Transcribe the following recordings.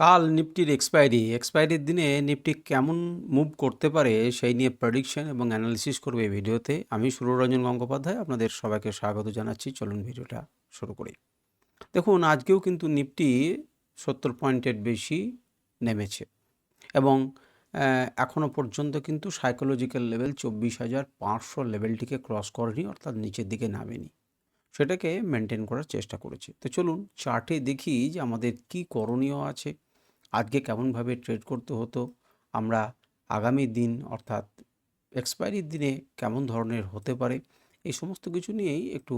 কাল নিফটির এক্সপায়ারি এক্সপায়ারির দিনে নিফটি কেমন মুভ করতে পারে সেই নিয়ে প্রেডিকশন এবং অ্যানালিসিস করবে এই ভিডিওতে। আমি সুররঞ্জন গঙ্গোপাধ্যায়, আপনাদের সবাইকে স্বাগত জানাচ্ছি। চলুন ভিডিওটা শুরু করি। দেখুন, আজকেও কিন্তু নিফটি সত্তর পয়েন্টের বেশি নেমেছে এবং এখনও পর্যন্ত কিন্তু সাইকোলজিক্যাল লেভেল চব্বিশ হাজার পাঁচশো লেভেলটিকে ক্রস করেনি, অর্থাৎ নিচের দিকে নামেনি। সেটাকে মেনটেন করার চেষ্টা করেছে। তো চলুন চার্টে দেখি যে আমাদের কি করণীয় আছে। আজকে কেমনভাবে ট্রেড করতে হতো, আমরা আগামী দিন অর্থাৎ এক্সপায়ারির দিনে কেমন ধরনের হতে পারে, এই সমস্ত কিছু নিয়েই একটু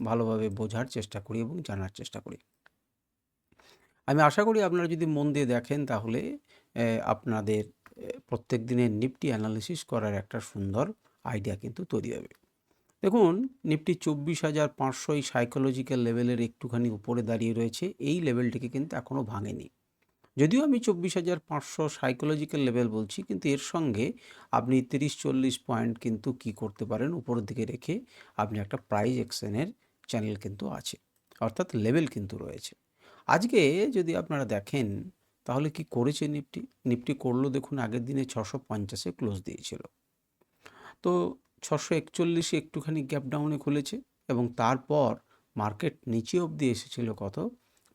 ভালোভাবে বোঝার চেষ্টা করি এবং জানার চেষ্টা করি। আমি আশা করি আপনারা যদি মন দিয়ে দেখেন তাহলে আপনাদের প্রত্যেক দিনের নিফটি অ্যানালিসিস করার একটা সুন্দর আইডিয়া কিন্তু তৈরি হবে। দেখুন, নিফটি চব্বিশ হাজার পাঁচশো সাইকোলজিক্যাল লেভেলের একটুখানি উপরে দাঁড়িয়ে রয়েছে, এই লেভেলটিকে কিন্তু এখনও ভাঙেনি। যদিও আমি চব্বিশ হাজার পাঁচশো সাইকোলজিক্যাল লেভেল বলছি, কিন্তু এর সঙ্গে আপনি তিরিশ চল্লিশ পয়েন্ট কিন্তু কি করতে পারেন উপরের দিকে রেখে আপনি একটা প্রাইজ এক্সেনের চ্যানেল কিন্তু আছে, অর্থাৎ লেভেল কিন্তু রয়েছে। আজকে যদি আপনারা দেখেন, তাহলে কি করেছে নিফটি নিফটি করল দেখুন, আগের দিনে ছশো পঞ্চাশে ক্লোজ দিয়েছিল। তো ছশো একচল্লিশে একটুখানি গ্যাপ ডাউনে খুলেছে এবং তারপর মার্কেট নিচে অবধি এসেছিল কত?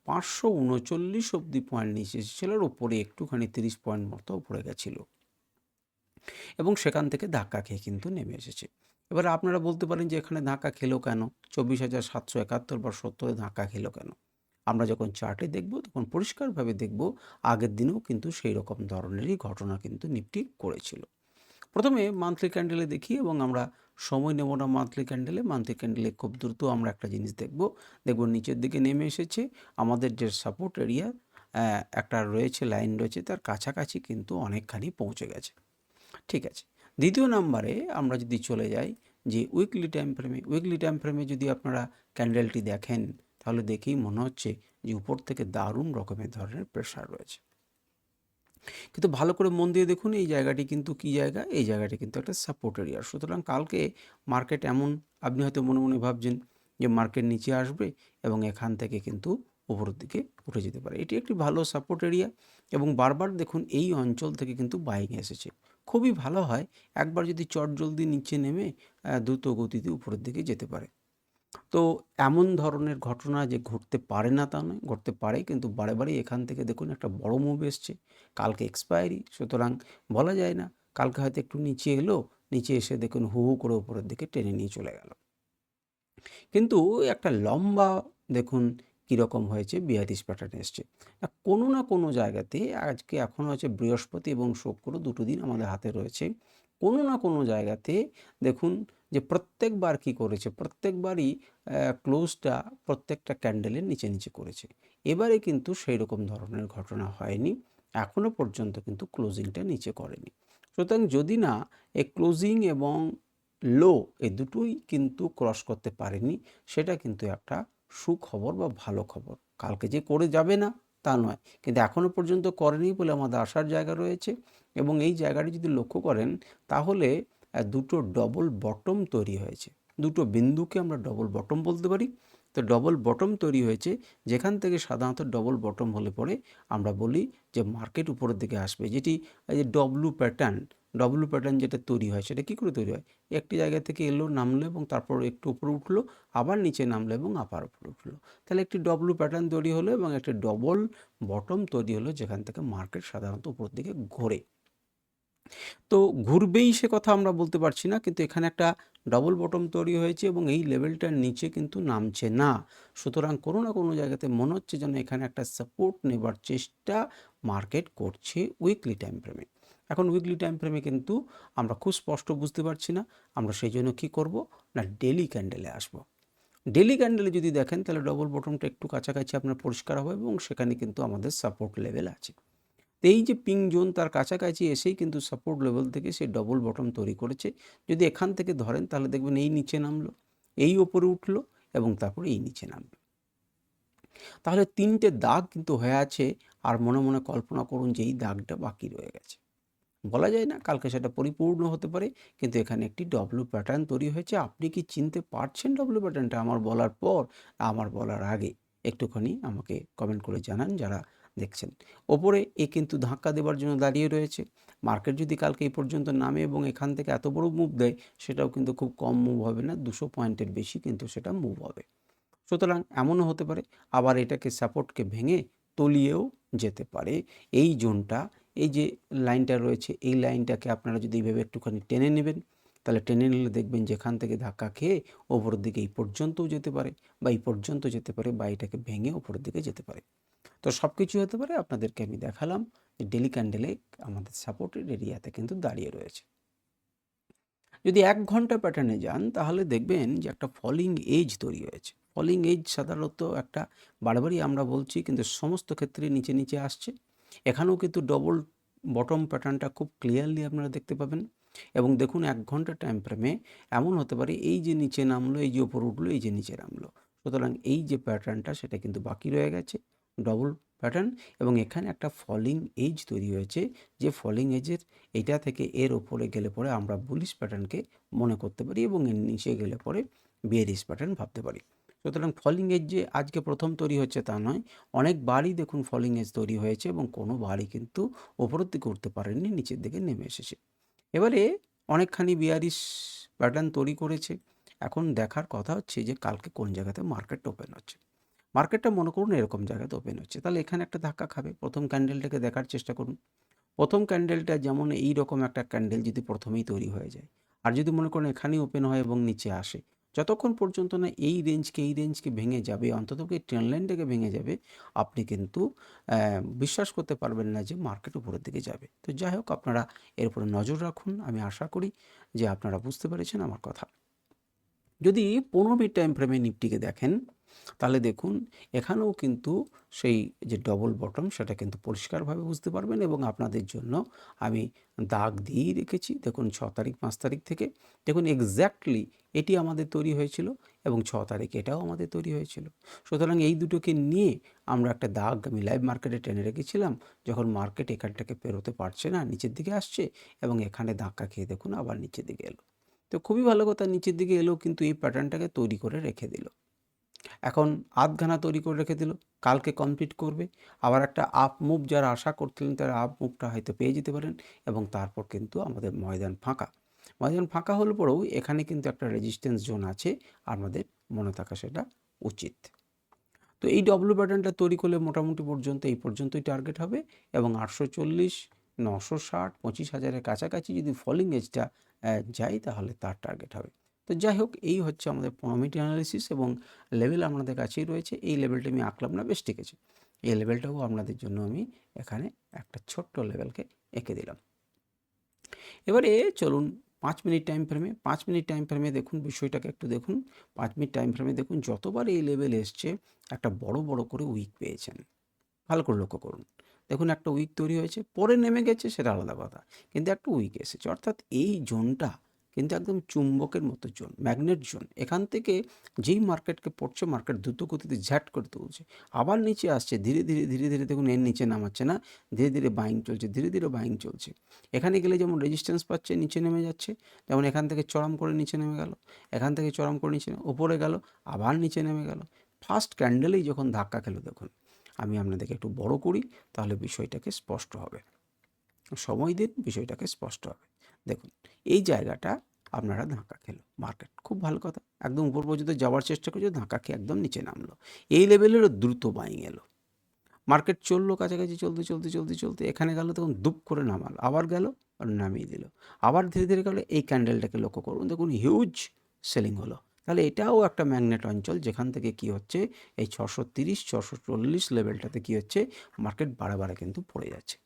পাঁচশো উনচল্লিশ অবধি পয়েন্ট নিচে এসেছিল আর ওপরে একটুখানি তিরিশ পয়েন্ট মতো উপরে গেছিল। এবং সেখান থেকে ধাক্কা খেয়ে কিন্তু নেমে এসেছে। এবার আপনারা বলতে পারেন যে এখানে ধাক্কা খেলো কেন? চব্বিশ হাজার সাতশো একাত্তর বা সত্তরে ধাক্কা খেলো কেন? আমরা যখন চার্টে দেখব, তখন পরিষ্কারভাবে দেখব, আগের দিনেও কিন্তু সেই রকম ধরনেরই ঘটনা কিন্তু নিফটি করেছিল। প্রথমে মান্থলি ক্যান্ডেলে দেখি এবং আমরা সময় নেব না মান্থলি ক্যান্ডেলে মান্থলি ক্যান্ডেলে খুব দ্রুত আমরা একটা জিনিস দেখব। দেখব নিচের দিকে নেমে এসেছে, আমাদের যে সাপোর্ট এরিয়া একটা রয়েছে লাইন রয়েছে, তার কাছাকাছি কিন্তু অনেকখানি পৌঁছে গেছে। ঠিক আছে, দ্বিতীয় নাম্বারে আমরা যদি চলে যাই, যে উইকলি টাইম ফ্রেমে উইকলি টাইম ফ্রেমে যদি আপনারা ক্যান্ডেলটি দেখেন, তাহলে দেখেই মনে হচ্ছে যে উপর থেকে দারুণ রকমের ধরনের প্রেশার রয়েছে। কিন্তু ভালো করে মন দিয়ে দেখুন এই জায়গাটি কিন্তু কি জায়গা? এই জায়গাটি কিন্তু একটা সাপোর্ট এরিয়া সুতরাং কালকে মার্কেট এমন, আপনি হয়তো মনে মনে ভাবছেন যে মার্কেট নিচে আসবে এবং এখান থেকে কিন্তু উপরের দিকে উঠে যেতে পারে। এটি একটি ভালো সাপোর্ট এরিয়া এবং বারবার দেখুন এই অঞ্চল থেকে কিন্তু বাইং এসেছে। খুবই ভালো হয়, একবার যদি চট জলদি নিচে নেমে দ্রুত গতিতে উপরের দিকে যেতে পারে। তো এমন ধরনের ঘটনা যে ঘটতে পারে না তা নয়, ঘটতে পারে কিন্তু বারে বারে এখান থেকে দেখুন একটা বড় মুভ এসছে। কালকে এক্সপায়ারি সুতরাং বলা যায় না, কালকে হয়তো একটু নিচে এলো, নিচে এসে দেখুন হু হু করে উপরের দিকে টেনে নিয়ে চলে গেল। কিন্তু একটা লম্বা দেখুন কীরকম হয়েছে বিয়ারিশ প্যাটার্ন এসছে। কোনো না কোনো জায়গাতে আজকে এখন হচ্ছে বৃহস্পতি এবং শুক্র, দুটো দিন আমাদের হাতে রয়েছে। কোনো না কোনো জায়গাতে দেখুন যে প্রত্যেকবার কি করেছে? প্রত্যেকবারই ক্লোজটা প্রত্যেকটা ক্যান্ডেলের নিচে নিচে করেছে। এবারে কিন্তু সেই রকম ধরনের ঘটনা হয়নি। এখনও পর্যন্ত কিন্তু ক্লোজিংটা নিচে করেনি। সুতরাং যদি না এই ক্লোজিং এবং লো এই দুটোই কিন্তু ক্রস করতে পারেনি, সেটা কিন্তু একটা সুখবর বা ভালো খবর। কালকে যে করে যাবে না, তা নয়। কিন্তু এখনও পর্যন্ত করেনি বলে আমাদের আসার জায়গা রয়েছে। এবং এই জায়গাটি যদি লক্ষ্য করেন, তাহলে দুটো ডবল বটম তৈরি হয়েছে। দুটো বিন্দুকে আমরা ডবল বটম বলতে পারি। তো ডবল বটম তৈরি হয়েছে, যেখান থেকে সাধারণত ডবল বটম হলে পরে আমরা বলি যে মার্কেট উপরের দিকে আসবে, যেটি এই যে ডব্লু প্যাটার্ন ডব্লু প্যাটার্ন যেটা তৈরি হয়, সেটা কী করে তৈরি হয়? একটি জায়গা থেকে এলো, নামলো এবং তারপর একটু উপরে উঠল, আবার নিচে নামলো এবং আবার উপরে উঠল। তাহলে একটি ডব্লু প্যাটার্ন তৈরি হলো এবং একটি ডবল বটম তৈরি হলো, যেখান থেকে মার্কেট সাধারণত উপর দিকে ঘোরে। তো ঘুরবেই সে কথা আমরা বলতে পারছি না, কিন্তু এখানে একটা ডবল বটম তৈরি হয়েছে এবং এই লেভেলটার নিচে কিন্তু নামছে না। সুতরাং কোনো না কোনো জায়গাতে মনে হচ্ছে যেন এখানে একটা সাপোর্ট নেবার চেষ্টা মার্কেট করছে উইকলি টাইম ফ্রেমে এখন উইকলি টাইম ফ্রেমে কিন্তু আমরা খুব স্পষ্ট বুঝতে পারছি না, আমরা সেই জন্য কী করব? না ডেলি ক্যান্ডেলে আসব। ডেলি ক্যান্ডেলে যদি দেখেন, তাহলে ডবল বটমটা একটু কাছাকাছি আপনার পরিষ্কার হবে এবং সেখানে কিন্তু আমাদের সাপোর্ট লেভেল আছে। এই যে পিং জোন তার কাছাকাছি এসেই কিন্তু সাপোর্ট লেভেল থেকে সে ডবল বটম তৈরি করেছে। যদি এখান থেকে ধরেন তাহলে দেখবেন এই নিচে নামলো, এই ওপরে উঠল এবং তারপরে এই নিচে নামলো। তাহলে তিনটে দাগ কিন্তু হয়ে আছে আর মনে মনে কল্পনা করুন যে এই দাগটা বাকি রয়ে গেছে। বলা যায় না, কালকে সেটা পরিপূর্ণ হতে পারে, কিন্তু এখানে একটি ডব্লু প্যাটার্ন তৈরি হয়েছে। আপনি কি চিনতে পারছেন ডব্লু প্যাটার্নটা আমার বলার পর, আমার বলার আগে একটুখানি আমাকে কমেন্ট করে জানান যারা দেখছেন। ওপরে এ কিন্তু ধাক্কা দেওয়ার জন্য দাঁড়িয়ে রয়েছে। মার্কেট যদি কালকে এই পর্যন্ত নামে এবং এখান থেকে এত বড় মুভ দেয়, সেটাও কিন্তু খুব কম মুভ হবে না, দুশো পয়েন্টের বেশি কিন্তু সেটা মুভ হবে। সুতরাং এমনও হতে পারে, আবার এটাকে সাপোর্টকে ভেঙে তলিয়েও যেতে পারে। এই জোনটা, এই যে লাইনটা রয়েছে, এই লাইনটাকে আপনারা যদি এইভাবে একটুখানি টেনে নেবেন, তাহলে টেনে নিলে দেখবেন যেখান থেকে ধাক্কা খেয়ে ওপরের দিকে এই পর্যন্তও যেতে পারে বা এই পর্যন্ত যেতে পারে বা এটাকে ভেঙে ওপরের দিকে যেতে পারে। তো সব কিছুই হতে পারে। আপনাদেরকে আমি দেখালাম যে ডেলি ক্যান্ডেলে আমাদের সাপোর্টেড এরিয়াতে কিন্তু দাঁড়িয়ে রয়েছে। যদি এক ঘণ্টা প্যাটার্নে যান, তাহলে দেখবেন যে একটা ফলিং এজ তৈরি হয়েছে। ফলিং এজ সাধারণত একটা বারবারই আমরা বলছি, কিন্তু সমস্ত ক্ষেত্রে নিচে নিচে আসছে। এখানেও কিন্তু ডবল বটম প্যাটার্নটা খুব ক্লিয়ারলি আপনারা দেখতে পাবেন। এবং দেখুন, এক ঘণ্টা টাইম ফ্রেমে এমন হতে পারে, এই যে নিচে নামলো, এই যে ওপর উঠল, এই যে নিচে নামলো। সুতরাং এই যে প্যাটার্নটা সেটা কিন্তু বাকি রয়ে গেছে। ডবল প্যাটার্ন এবং এখানে একটা ফলিং এজ তৈরি হয়েছে। যে ফলিং এজের এটা থেকে এর ওপরে গেলে পরে আমরা বুলিশ প্যাটার্নকে মনে করতে পারি এবং এর নিচে গেলে পরে বিয়ারিশ প্যাটার্ন ভাবতে পারি। সুতরাং ফলিং এজ যে আজকে প্রথম তৈরি হচ্ছে তা নয়, অনেক অনেকবারই দেখুন ফলিং এজ তৈরি হয়েছে এবং কোনো বারই কিন্তু ওপরের দিকে উঠতে পারেনি নিচের দিকে নেমে এসেছে। এবারে অনেকখানি বিয়ারিশ প্যাটার্ন তৈরি করেছে। এখন দেখার কথা হচ্ছে যে কালকে কোন জায়গাতে মার্কেট ওপেন হচ্ছে। মার্কেটটা মনে করুন এরকম জায়গাতে ওপেন হচ্ছে। তাহলে এখানে একটা ধাক্কা খাবে। প্রথম ক্যান্ডেলটাকে দেখার চেষ্টা করুন। প্রথম ক্যান্ডেলটা যেমন এই রকম একটা ক্যান্ডেল যদি প্রথমেই তৈরি হয়ে যায়, আর যদি মনে করেন এখানেই ওপেন হয় এবং নিচে আসে, যতক্ষণ পর্যন্ত না এই রেঞ্জকে এই রেঞ্জকে ভেঙে যাবে, অন্তত এই ট্রেন লাইনটাকে ভেঙে যাবে, আপনি কিন্তু বিশ্বাস করতে পারবেন না যে মার্কেট উপরের দিকে যাবে। তো যাই হোক, আপনারা এর উপরে নজর রাখুন। আমি আশা করি যে আপনারা বুঝতে পেরেছেন আমার কথা। যদি পনেরো মিনিট টাইম ফ্রেমে নিফটিকে দেখেন তাহলে দেখুন, এখানেও কিন্তু সেই যে ডবল বটম সেটা কিন্তু পরিষ্কারভাবে বুঝতে পারবেন এবং আপনাদের জন্য আমি দাগ দিয়েই রেখেছি। দেখুন, ছ তারিখ, পাঁচ তারিখ থেকে দেখুন এক্স্যাক্টলি এটি আমাদের তৈরি হয়েছিল এবং ছ তারিখ এটাও আমাদের তৈরি হয়েছিল। সুতরাং এই দুটোকে নিয়ে আমরা একটা দাগ আমি লাইভ মার্কেটে টেনে রেখেছিলাম, যখন মার্কেট এখানটাকে পেরোতে পারছে না, নিচের দিকে আসছে এবং এখানে ধাক্কা খেয়ে দেখুন আবার নিচের দিকে এলো। তো খুবই ভালো কথা, নিচের দিকে এলো কিন্তু এই প্যাটার্নটাকে তৈরি করে রেখে দিল। এখন আধখানা তৈরি করে রেখে দিল, কালকে কমপ্লিট করবে। আবার একটা আপ মুভ যারা আশা করছিলেন তারা আপ মুভটা হয়তো পেয়ে যেতে পারেন এবং তারপর কিন্তু আমাদের ময়দান ফাঁকা। ময়দান ফাঁকা হলে পরেও এখানে কিন্তু একটা রেজিস্ট্যান্স জোন আছে, আমাদের মনে থাকা সেটা উচিত। তো এই ডব্লু প্যাটার্নটা তৈরি করলে মোটামুটি পর্যন্ত, এই পর্যন্তই টার্গেট হবে এবং আটশো চল্লিশ, নশো ষাট, পঁচিশ হাজারের কাছাকাছি যদি ফলিং এজটা যায় তাহলে তার টার্গেট হবে। তো যাই হোক এই হচ্ছে আমাদের পনেরো অ্যানালিসিস এবং লেভেল আপনাদের কাছেই রয়েছে। এই লেভেলটা আমি আঁকলাম না, বেশ ঠিক আছে। এই লেভেলটাও আপনাদের জন্য আমি এখানে একটা ছোট্ট লেভেলকে এঁকে দিলাম। এবারে চলুন, পাঁচ মিনিট টাইম ফ্রেমে পাঁচ মিনিট টাইম ফ্রেমে দেখুন, বিষয়টাকে একটু দেখুন। পাঁচ মিনিট টাইম ফ্রেমে দেখুন, যতবার এই লেভেল এসছে, একটা বড় বড় করে উইক পেয়েছেন। ভালো করে লক্ষ্য করুন। দেখুন, একটা উইক তৈরি হয়েছে, পরে নেমে গেছে, সেটা আলাদা কথা। কিন্তু একটা উইক এসেছে। অর্থাৎ এই জোনটা কিন্তু একদম চুম্বকের মতো জোন, ম্যাগনেট জোন। এখান থেকে যেই মার্কেটকে পড়ছে, মার্কেট দ্রুত গতিতে ঝ্যাট করে তুলছে। আবার নিচে আসছে, ধীরে ধীরে ধীরে ধীরে দেখুন এর নিচে নামাচ্ছে না, ধীরে ধীরে বাইং চলছে, ধীরে ধীরে বাইং চলছে। এখানে গেলে যেমন রেজিস্ট্যান্স পাচ্ছে, নিচে নেমে যাচ্ছে, যেমন এখান থেকে চরম করে নিচে নেমে গেল, এখান থেকে চরম করে নিচে ওপরে গেল, আবার নিচে নেমে গেল। ফার্স্ট ক্যান্ডেলেই যখন ধাক্কা খেলো দেখুন, আমি আপনাদেরকে একটু বড় করি, তাহলে বিষয়টাকে স্পষ্ট হবে। সময় দিন, বিষয়টাকে স্পষ্ট হবে। দেখুন, এই জায়গাটা আপনারা ধাক্কা খেলো, মার্কেট। খুব ভালো কথা। একদম উপর পর্যন্ত যাওয়ার চেষ্টা করছে ধাক্কা খেয়ে একদম নিচে নামলো। এই লেভেলেরও দ্রুত বাইং এলো। মার্কেট চলল কাছাকাছি, চলতে চলতে চলতে চলতে। এখানে গেল, তখন দুপ করে নামালো। আবার গেল আর নামিয়ে দিল। আবার ধীরে ধীরে গেলো। এই ক্যান্ডেলটাকে লক্ষ্য করুন, দেখুন হিউজ সেলিং হলো। তাহলে এটাও একটা ম্যাগনেট অঞ্চল, যেখান থেকে কি হচ্ছে, এই ছশো তিরিশ, ছশো চল্লিশ লেভেলটাতে কী হচ্ছে মার্কেট বারে বারে কিন্তু পড়ে যাচ্ছে।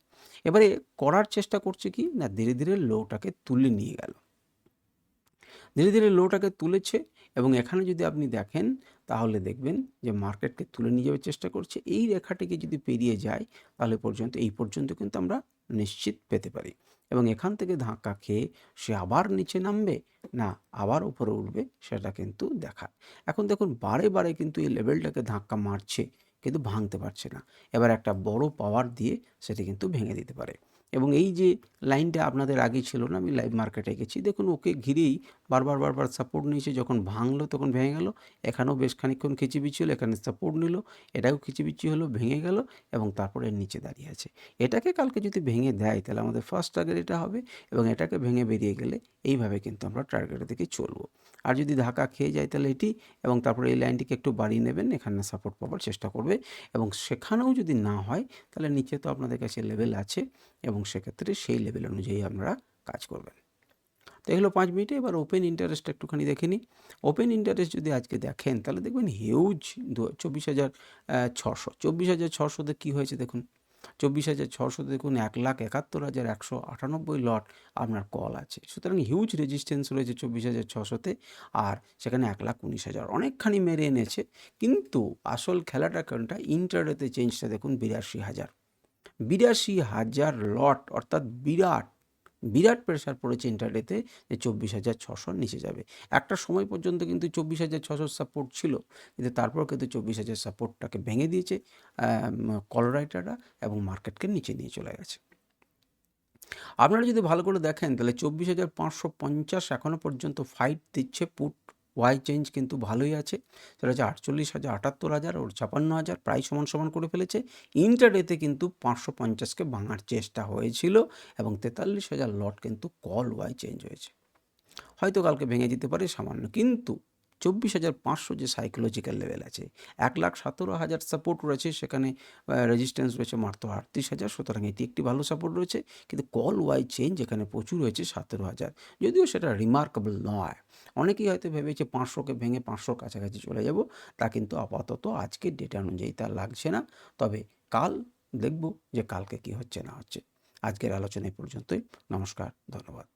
এবারে করার চেষ্টা করছে কি? না, ধীরে ধীরে লোটাকে তুলে নিয়ে গেল। ধীরে ধীরে লোটাকে তুলেছে এবং এখানে যদি আপনি দেখেন, তাহলে দেখবেন যে মার্কেটকে তুলে নিয়ে যাওয়ার চেষ্টা করছে। এই রেখাটিকে যদি পেরিয়ে যায়, তাহলে পর্যন্ত, এই পর্যন্ত কিন্তু আমরা নিশ্চিত পেতে পারি। এবং এখান থেকে ধাক্কা খেয়ে সে আবার নিচে নামবে, না, আবার উপরে উঠবে, সেটা কিন্তু দেখায়। এখন দেখুন, বারে বারে কিন্তু এই লেভেলটাকে ধাক্কা মারছে। কিন্তু ভাঙতে পারছে না। এবার একটা বড় পাওয়ার দিয়ে সেটি কিন্তু ভেঙে দিতে পারে। এবং এই যে লাইনটা আপনাদের আগে ছিল না, আমি লাইভ মার্কেটে গেছি, দেখুন ওকে ঘিরেই বারবার বারবার সাপোর্ট নিয়েছে, যখন ভাঙলো তখন ভেঙে গেল, এখানেও বেশ খানিকক্ষণ খিচিবিচি হলো এখানে সাপোর্ট নিল, এটাও খিচিবিচি হলো, ভেঙে গেল এবং তারপরে নিচে দাঁড়িয়ে আছে। এটাকে কালকে যদি ভেঙে দেয়, তাহলে আমাদের ফার্স্ট টার্গেট এটা হবে এবং এটাকে ভেঙে বেরিয়ে গেলে এইভাবে কিন্তু আমরা টার্গেটের দিকে চলবো। আর যদি ধাক্কা খেয়ে যায় তাহলে এটি এবং তারপরে এই লাইনটিকে একটু বাড়িয়ে নেবেন, এখানে সাপোর্ট পাওয়ার চেষ্টা করবে এবং সেখানেও যদি না হয়, তাহলে নিচে তো আপনাদের কাছে লেভেল আছে এবং সেক্ষেত্রে সেই লেভেল অনুযায়ী আমরা কাজ করবেন। তো এগুলো পাঁচ মিনিটে, এবার ওপেন ইন্টারেস্ট একটুখানি দেখে নিই। ওপেন ইন্টারেস্ট যদি আজকে দেখেন, তাহলে দেখবেন হিউজ চব্বিশ হাজার ছশো। চব্বিশ হাজার ছশোতে কী হয়েছে দেখুন? চব্বিশ হাজার ছশো দেখুন এক লাখ একাত্তর হাজার একশো আটানব্বই লট আপনার কল আছে। সুতরাং হিউজ রেজিস্ট্যান্স রয়েছে চব্বিশ হাজার ছশোতে আর সেখানে এক লাখ উনিশ হাজার। অনেকখানি মেরে এনেছে, কিন্তু আসল খেলাটা কোনটা ইন্টারডেতে চেঞ্জটা দেখুন বিরাশি হাজার। বিরাশি হাজার লট, অর্থাৎ বিরাট বিরাট প্রেশার পড়েছে ইন্টারডেতে যে চব্বিশ হাজার ছশোর নিচে যাবে। একটা সময় পর্যন্ত কিন্তু চব্বিশ হাজার ছশোর সাপোর্ট ছিল, কিন্তু তারপর কিন্তু চব্বিশ হাজার সাপোর্টটাকে ভেঙে দিয়েছে কল রাইটাররা এবং মার্কেটকে নিচে নিয়ে চলে গেছে। আপনারা যদি ভালো করে দেখেন, তাহলে চব্বিশ হাজার পাঁচশো পঞ্চাশ এখনও পর্যন্ত ফাইট দিচ্ছে পুট ওয়াই চেঞ্জ কিন্তু ভালোই আছে। সেটা হচ্ছে আটচল্লিশ হাজার, আটাত্তর হাজার ওর ছাপান্ন হাজার প্রায় সমান সমান করে ফেলেছে। ইন্টারডেতে কিন্তু পাঁচশো পঞ্চাশকে ভাঙার চেষ্টা হয়েছিল এবং তেতাল্লিশ হাজার লট কিন্তু কল ওয়াই চেঞ্জ হয়েছে। হয়তো কালকে ভেঙে যেতে পারে, সামান্য। কিন্তু চব্বিশ হাজার পাঁচশো যে সাইকোলজিক্যাল লেভেল আছে, এক লাখ সতেরো হাজার সাপোর্ট রয়েছে, সেখানে রেজিস্ট্যান্স রয়েছে মাত্র আটত্রিশ হাজার, সুতরাং এটি একটি ভালো সাপোর্ট রয়েছে। কিন্তু কল ওয়াই চেঞ্জ এখানে প্রচুর রয়েছে সতেরো হাজার। যদিও সেটা রিমার্কেবল নয়। অনেকেই হয়তো ভেবেছে পাঁচশোকে ভেঙে পাঁচশোর কাছাকাছি চলে যাব। তা কিন্তু আপাতত আজকের ডেটা অনুযায়ী তা লাগছে না। তবে কাল দেখব যে কালকে কি হচ্ছে না হচ্ছে। আজকের আলোচনা পর্যন্তই। নমস্কার, ধন্যবাদ।